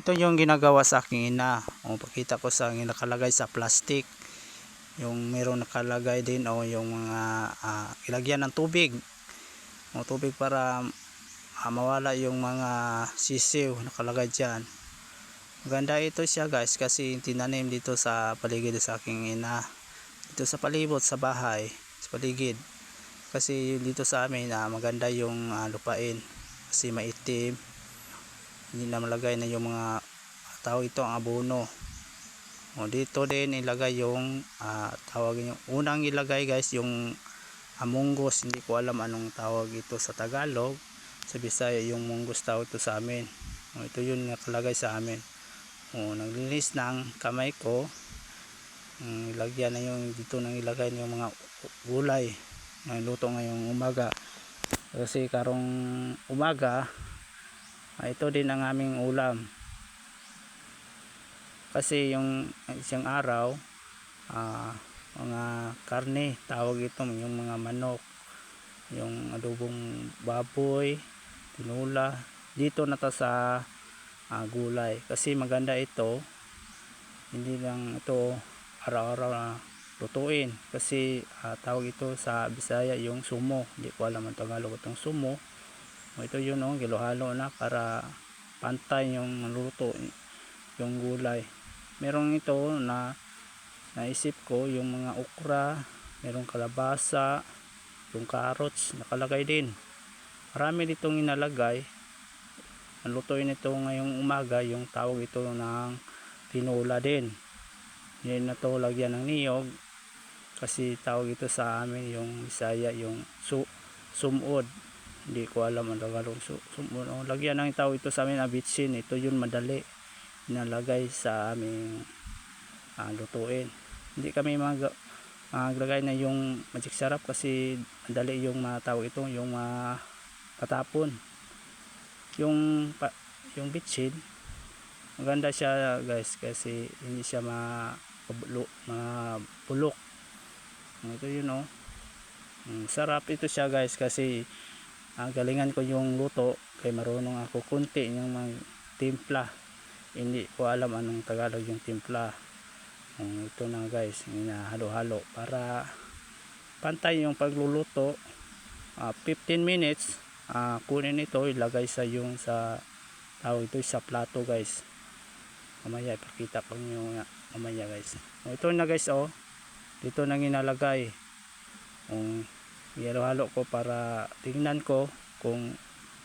ito yung ginagawa sa aking ina. O, pakita ko sa nakalagay sa plastic. Yung meron nakalagay din o yung mga ah, ilagyan ng tubig. O tubig para ah, mawala yung mga sisiw nakalagay dyan. Maganda ito siya guys kasi tinanim dito sa paligid sa aking ina. Dito sa palibot sa bahay, sa paligid. Kasi dito sa amin ah, maganda yung ah, lupain kasi maitim. Hindi na malagay na yung mga tawag ito ang abono. O dito din ilagay yung ah, tawag yung unang ilagay guys yung amunggos. Hindi ko alam anong tawag ito sa Tagalog. Sa Bisaya yung munggos tawag ito sa amin. O, ito yun nakalagay sa amin. O, naglinis ng kamay ko. Mm, ilagyan na yung dito nang ilagay yung mga gulay na luto ngayong umaga. Kasi karong umaga ito din ang aming ulam. Kasi yung isang araw, ah, mga karne, tawag ito, yung mga manok, yung adobong baboy, tinula, dito na ta sa ah, gulay. Kasi maganda ito, hindi lang ito araw-araw na lutuin. Kasi ah, tawag ito sa Bisaya yung sumo. Hindi ko alam ang Tagalog itong sumo. Ito yun oh, gilo-halo na para pantay yung luto yung gulay. Merong ito na naisip ko yung mga okra, merong kalabasa, yung carrots, nakalagay din. Marami ditong inalagay. Ang lutuin ito ngayong umaga, yung tawag ito ng tinula din. Yan na to lagyan ng niyog kasi tawag ito sa amin yung Bisaya yung su sumod hindi ko alam ang Tagalog so, so, ano, lagyan ng tao ito sa amin abitsin ito yun madali. Nalagay sa aming ah, lutuin. Hindi kami mag maglagay na yung magic sarap kasi madali yung matawag ito yung uh, patapon. Yung pa, yung bitsin maganda siya guys kasi hindi siya ma mapulok ito yun oh. Mm, sarap ito siya guys kasi ah, galingan ko yung luto kay marunong ako kunti yung mga timpla. Hindi ko alam anong Tagalog yung timpla. Um, ito na guys hinahalo-halo. Para pantay yung pagluluto ah, 15 minutes ah, kunin ito ilagay sa yung sa tawag ito sa plato guys. Mamaya ipakita ko nyo mamaya guys. Oh, ito na guys oh. Dito nang inalagay um, halo ko para tingnan ko kung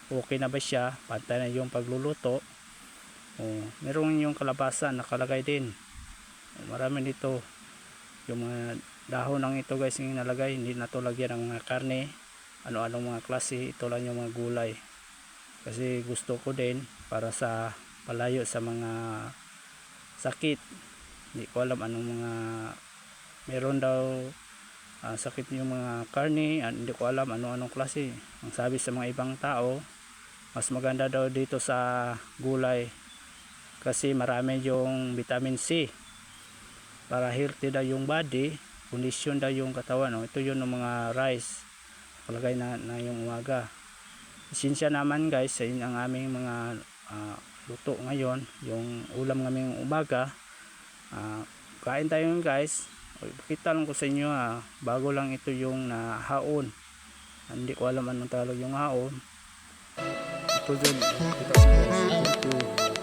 okay na ba siya pantay na yung pagluluto. Oh, meron yung kalabasa nakalagay din. Marami dito yung mga dahon ng ito guys yung nalagay hindi na to lagyan ng mga karne. Ano anong mga klase ito lang yung mga gulay. Kasi gusto ko din para sa palayo sa mga sakit. Hindi ko alam anong mga meron daw ah, sakit yung mga karne ah, hindi ko alam ano anong klase. Ang sabi sa mga ibang tao mas maganda daw dito sa gulay kasi marami yung vitamin C para healthy daw yung body kondisyon daw yung katawan no? ito yun ng mga rice palagay na, na yung umaga. Sinsya naman guys sa ang aming mga ah, luto ngayon yung ulam ngaming umaga. Ah, kain tayo guys Pakita lang ko sa inyo ha, bago lang ito yung na haon. Hindi ko alam anong tawag yung haon. Ito dyan, kita sa guys. Ito,